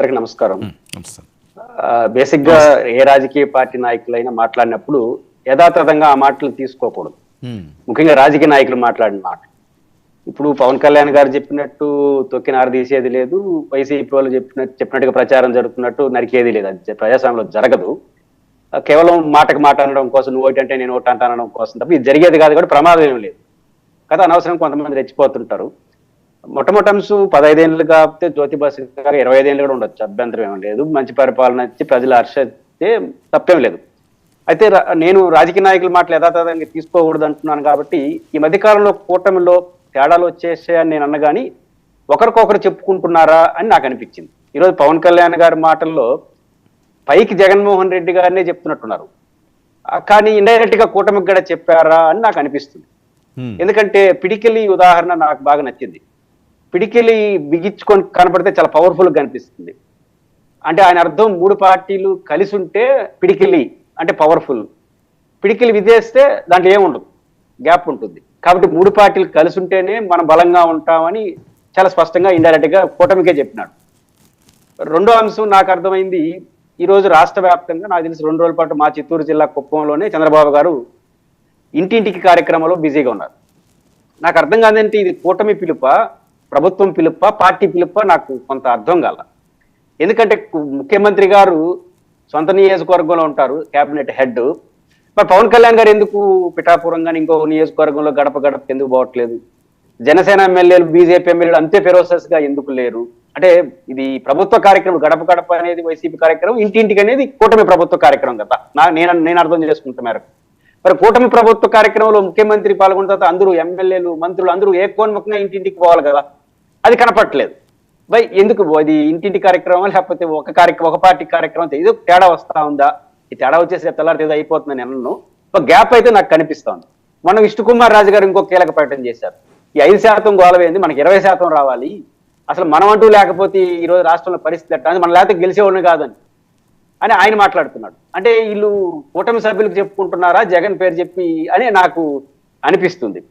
అందరికి నమస్కారం. బేసిక్గా ఏ రాజకీయ పార్టీ నాయకులైనా మాట్లాడినప్పుడు యథాతథంగా ఆ మాటలు తీసుకోకూడదు. ముఖ్యంగా రాజకీయ నాయకులు మాట్లాడిన మాట. ఇప్పుడు పవన్ కళ్యాణ్ గారు చెప్పినట్టు తొక్కి తీసేది లేదు వైసీపీ వాళ్ళు చెప్పినట్టు చెప్పినట్టుగా ప్రచారం జరుగుతున్నట్టు నరికేది లేదు. అది ప్రజాస్వామ్యంలో జరగదు. కేవలం మాటకు మాట అనడం కోసం నువ్వు ఒకటి అంటే నేను ఒకటి అంట అనడం కోసం తప్ప ఇది జరిగేది కాదు కూడా ప్రమాదం ఏం లేదు. కదా అనవసరం కొంతమంది రెచ్చిపోతుంటారు. మొట్టమొదటి అంశం పదహైదేళ్ళు కాకపోతే జ్యోతి బస్సు గారు ఇరవై ఐదేళ్ళు కూడా ఉండొచ్చు. అభ్యంతరం ఏం లేదు. మంచి పరిపాలన ఇచ్చి ప్రజలు హర్షిస్తే తప్పేం లేదు. అయితే నేను రాజకీయ నాయకుల మాటలు యథాతథంగా తీసుకోకూడదు అంటున్నాను కాబట్టి ఈ మధ్యకాలంలో కూటమిలో తేడాలు వచ్చేసాయని నేను అన్నగాని ఒకరికొకరు చెప్పుకుంటున్నారా అని నాకు అనిపించింది. ఈరోజు పవన్ కళ్యాణ్ గారి మాటల్లో పైకి జగన్మోహన్ రెడ్డి గారినే చెప్తున్నట్టున్నారు. కానీ ఇండైరెక్ట్గా కూటమికి కూడా చెప్పారా అని నాకు అనిపిస్తుంది. ఎందుకంటే పిడికిలి ఉదాహరణ నాకు బాగా నచ్చింది. పిడికిలి బిగించుకొని కనపడితే చాలా పవర్ఫుల్గా కనిపిస్తుంది. అంటే ఆయన అర్థం మూడు పార్టీలు కలిసి ఉంటే పిడికిలి అంటే పవర్ఫుల్. పిడికిలి విధేస్తే దాంట్లో ఏముండదు గ్యాప్ ఉంటుంది. కాబట్టి మూడు పార్టీలు కలిసి ఉంటేనే మనం బలంగా ఉంటామని చాలా స్పష్టంగా ఇండైరెక్ట్గా కూటమికే చెప్పినాడు. రెండో అంశం నాకు అర్థమైంది ఈ రోజు రాష్ట్ర వ్యాప్తంగా నాకు తెలిసి రెండు రోజుల పాటు మా చిత్తూరు జిల్లా కుప్పంలోనే చంద్రబాబు గారు ఇంటింటికి కార్యక్రమంలో బిజీగా ఉన్నారు. నాకు అర్థం కాదంటే ఇది కూటమి పిలుప? ప్రభుత్వం పిలుప పార్టీ పిలుప నాకు కొంత అర్థం కాల. ఎందుకంటే ముఖ్యమంత్రి గారు సొంత నియోజకవర్గంలో ఉంటారు కేబినెట్ హెడ్ మరి పవన్ కళ్యాణ్ గారు ఎందుకు పిఠాపురం కానీ ఇంకో నియోజకవర్గంలో గడప గడప ఎందుకు పోవట్లేదు? జనసేన ఎమ్మెల్యేలు బీజేపీ ఎమ్మెల్యేలు అంతే ఫెరోసస్గా ఎందుకు లేరు? అంటే ఇది ప్రభుత్వ కార్యక్రమం గడప గడప అనేది వైసీపీ కార్యక్రమం ఇంటింటికి అనేది కూటమి ప్రభుత్వ కార్యక్రమం కదా. నా నేను నేను అర్థం చేసుకుంటా మేరకు. మరి కూటమి ప్రభుత్వ కార్యక్రమంలో ముఖ్యమంత్రి పాల్గొన్న తర్వాత అందరూ ఎమ్మెల్యేలు మంత్రులు అందరూ ఏకోన్ముఖంగా ఇంటింటికి పోవాలి కదా. అది కనపట్లేదు బై ఎందుకు? అది ఇంటింటి కార్యక్రమం లేకపోతే ఒక కార్యక్రమం ఒక పార్టీ కార్యక్రమం ఇది తేడా వస్తా ఉందా? ఈ తేడా వచ్చేసి తెల్లారి ఏదో అయిపోతుందని అన్నాను ఒక గ్యాప్ అయితే నాకు కనిపిస్తోంది. మనం విష్ణు కుమార్ రాజు గారు ఇంకో కీలక ప్రకటన చేశారు. ఈ ఐదు శాతం గోలవేంది మనకి ఇరవై శాతం రావాలి. అసలు మనం అంటూ లేకపోతే ఈ రోజు రాష్ట్రంలో పరిస్థితి ఎట్లా? అని మనం లేకపోతే గెలిచేవాడిని కాదని. అని ఆయన మాట్లాడుతున్నాడు. అంటే వీళ్ళు కూటమి సభ్యులకు చెప్పుకుంటున్నారా? జగన్ పేరు చెప్పి అని నాకు అనిపిస్తుంది.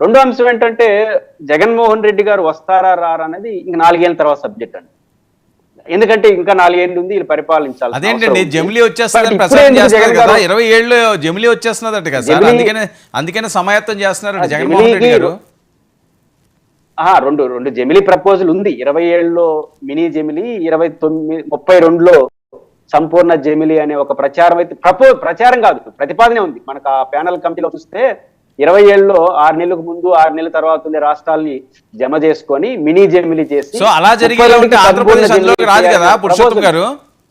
రెండో అంశం ఏంటంటే జగన్మోహన్ రెడ్డి గారు వస్తారా రారా అనేది ఇంక నాలుగేళ్ళ తర్వాత సబ్జెక్ట్ అండి. ఎందుకంటే ఇంకా నాలుగేళ్ళు ఉంది వీళ్ళు పరిపాలించాలి అదేంటండి జమిలీ వచ్చేస్తుందని ఇప్పుడే ప్రచారం ఎందుకు చేస్తున్నారు జగన్ కదా? ఇరవై ఏళ్ళు జమిలీ వచ్చేస్తున్నదట కదా సార్. అందుకనే అందుకనే సమాయత్తం చేస్తున్నారు జగన్మోహన్ రెడ్డి గారు. రెండు రెండు జమిలీ ప్రపోజల్ ఉంది. ఇరవై ఏళ్ళలో మినీ జమిలీ ఇరవై తొమ్మిది ముప్పై రెండులో సంపూర్ణ జమిలీ అనే ఒక ప్రచారం అయితే ప్రపో ప్రచారం కాదు ప్రతిపాదనే ఉంది. మనకు ఆ ప్యానల్ కమిటీలో చూస్తే ఇరవై ఏళ్ళలో ఆరు నెలలకు ముందు ఆరు నెలల తర్వాత ఉండే రాష్ట్రాల్ని జమ చేసుకొని మినీ జమిలీ చేసి సో అలా జరిగి ఆంధ్రప్రదేశ్ రాదు కదా పురుషోత్తం. గారు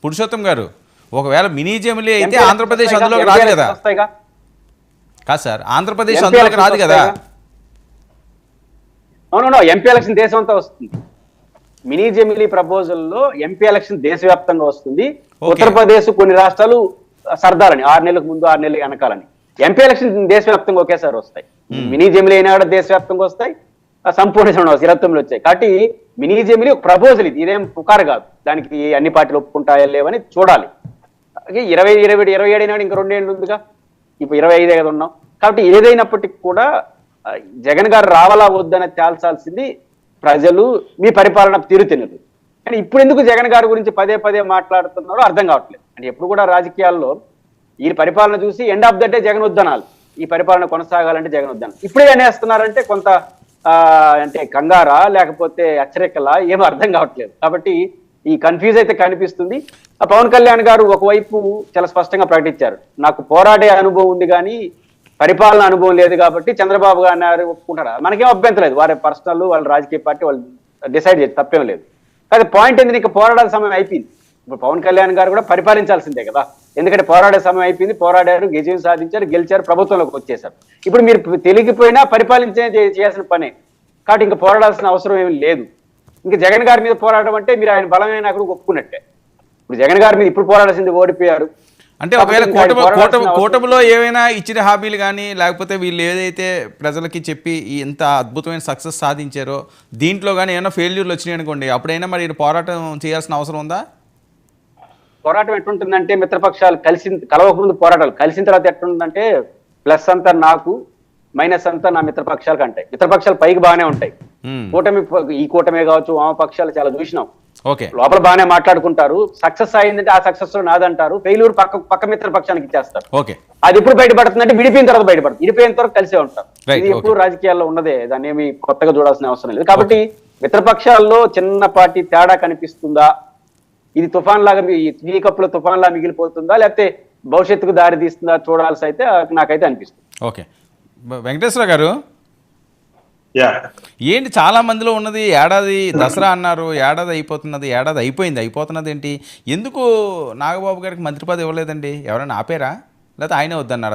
పురుషోత్తం గారు ఒకవేళ మినీ జమిలీ అయితే ఆంధ్రప్రదేశ్ అందులోకి రాదు కదా. కాదు సార్ ఆంధ్రప్రదేశ్ అందులోకి రాదు కదా. అవునవును ఎంపీ ఎలక్షన్ దేశం అంతా వస్తుంది మినీ జమిలీ ప్రపోజల్లో ఎంపీ ఎలక్షన్ దేశవ్యాప్తంగా వస్తుంది. ఉత్తరప్రదేశ్ కొన్ని రాష్ట్రాలు సర్దాలని ఆరు నెలలకు ముందు ఆరు నెలలు వెనకాలని ఎంపీ ఎలక్షన్ దేశవ్యాప్తంగా ఒకేసారి వస్తాయి. మినీ జమిలీ అయినా కూడా దేశవ్యాప్తంగా వస్తాయి. ఆ సంపూర్ణ తొమ్మిది వచ్చాయి. కాబట్టి మినీ జమిలీ ఒక ప్రపోజల్ ఇది. ఇదేం పుకారు కాదు. దానికి అన్ని పార్టీలు ఒప్పుకుంటాయా లేవని చూడాలి. ఇరవై ఇరవై ఇరవై ఏడు అయినాడు ఇంకా రెండేళ్ళు ఉందిగా. ఇప్పుడు ఇరవై ఐదే కదా ఉన్నాం. కాబట్టి ఏదైనప్పటికీ కూడా జగన్ గారు రావాలా వద్దని తేల్చాల్సింది ప్రజలు మీ పరిపాలన తీరుతెన్నులు. కానీ ఇప్పుడు ఎందుకు జగన్ గారి గురించి పదే పదే మాట్లాడుతున్నారో అర్థం కావట్లేదు. అంటే ఎప్పుడు కూడా రాజకీయాల్లో ఈ పరిపాలన చూసి end of the day Jagan వద్దనాలి. ఈ పరిపాలన కొనసాగాలంటే జగన్ వద్దనాలి. ఇప్పుడే అనేస్తున్నారంటే కొంత అంటే కంగారా లేకపోతే అచ్చరికలా ఏమో అర్థం కావట్లేదు. కాబట్టి ఈ కన్ఫ్యూజ్ అయితే కనిపిస్తుంది. ఆ పవన్ కళ్యాణ్ గారు ఒకవైపు చాలా స్పష్టంగా ప్రకటించారు. నాకు పోరాడే అనుభవం ఉంది కానీ పరిపాలన అనుభవం లేదు కాబట్టి చంద్రబాబు గారు ఒప్పుకుంటారా? మనకేం అభ్యంతరం లేదు. వారి పర్సనల్ వాళ్ళ రాజకీయ పార్టీ వాళ్ళు డిసైడ్ చేసి తప్పేం లేదు. కానీ పాయింట్ ఏంది? నీకు పోరాడాల్సిన సమయం అయిపోయింది. ఇప్పుడు పవన్ కళ్యాణ్ గారు కూడా పరిపాలించాల్సిందే కదా. ఎందుకంటే పోరాడే సమయం అయిపోయింది పోరాడారు విజయం సాధించారు గెలిచారు ప్రభుత్వంలోకి వచ్చేసారు ఇప్పుడు మీరు తెలిగిపోయినా పరిపాలించే చేయాల్సిన పనే. కాబట్టి ఇంకా పోరాడాల్సిన అవసరం ఏమీ లేదు. ఇంకా జగన్ గారి మీద పోరాటం అంటే మీరు ఆయన బలమైన నాయకుడు ఒప్పుకున్నట్టే. ఇప్పుడు జగన్ గారి మీద ఇప్పుడు పోరాడాల్సింది ఓడిపోయారు. అంటే ఒకవేళ కూటమి కూటమి కూటమిలో ఏవైనా ఇచ్చిన హామీలు కానీ లేకపోతే వీళ్ళు ఏదైతే ప్రజలకి చెప్పి ఇంత అద్భుతమైన సక్సెస్ సాధించారో దీంట్లో కానీ ఏమైనా ఫెయిల్యూర్లు వచ్చినాయి అనుకోండి అప్పుడైనా మరి పోరాటం చేయాల్సిన అవసరం ఉందా? పోరాటం ఎట్లుంటుందంటే మిత్రపక్షాలు కలిసి కలవకముందు పోరాటాలు. కలిసిన తర్వాత ఎట్లుంటుందంటే ప్లస్ అంతా నాకు మైనస్ అంతా నా మిత్రపక్షాలకు అంటాయి. మిత్రపక్షాలు పైకి బాగానే ఉంటాయి. కూటమి ఈ కూటమే కావచ్చు వామపక్షాలు చాలా చూసినాం. ఓకే. లోపల బాగానే మాట్లాడుకుంటారు. సక్సెస్ అయిందంటే ఆ సక్సెస్ నాదంటారు. ఫెయిల్యూర్ పక్క పక్క మిత్ర పక్షానికి ఇచ్చేస్తారు. ఓకే. అది ఎప్పుడు బయటపడుతుందంటే విడిపోయిన తర్వాత బయటపడుతుంది. విడిపోయిన తర్వాత కలిసే ఉంటారు ఇది ఎప్పుడు. రాజకీయాల్లో ఉన్నదే. దాన్ని ఏమి కొత్తగా చూడాల్సిన అవసరం లేదు. కాబట్టి మిత్రపక్షాల్లో చిన్నపాటి తేడా కనిపిస్తుందా? ఇది తుఫాన్ లాగా టీ కప్పుల తుఫాన్ లాగా మిగిలిపోతుందా? లేకపోతే భవిష్యత్తుకు దారి తీస్తుందా చూడాల్సి అయితే నాకైతే అనిపిస్తుంది. ఓకే. వెంకటేశ్వర గారు? యా. ఏంటి చాలా మందిలో ఉన్నది ఏడాది దసరా అన్నారు ఏడాది అయిపోతున్నది ఏడాది అయిపోయింది అయిపోతున్నది ఏంటి? ఎందుకు నాగబాబు గారికి మంత్రి పదవి ఇవ్వలేదండి? ఎవరైనా ఆపేరా? లేకపోతే ఆయనే వద్దన్నారా?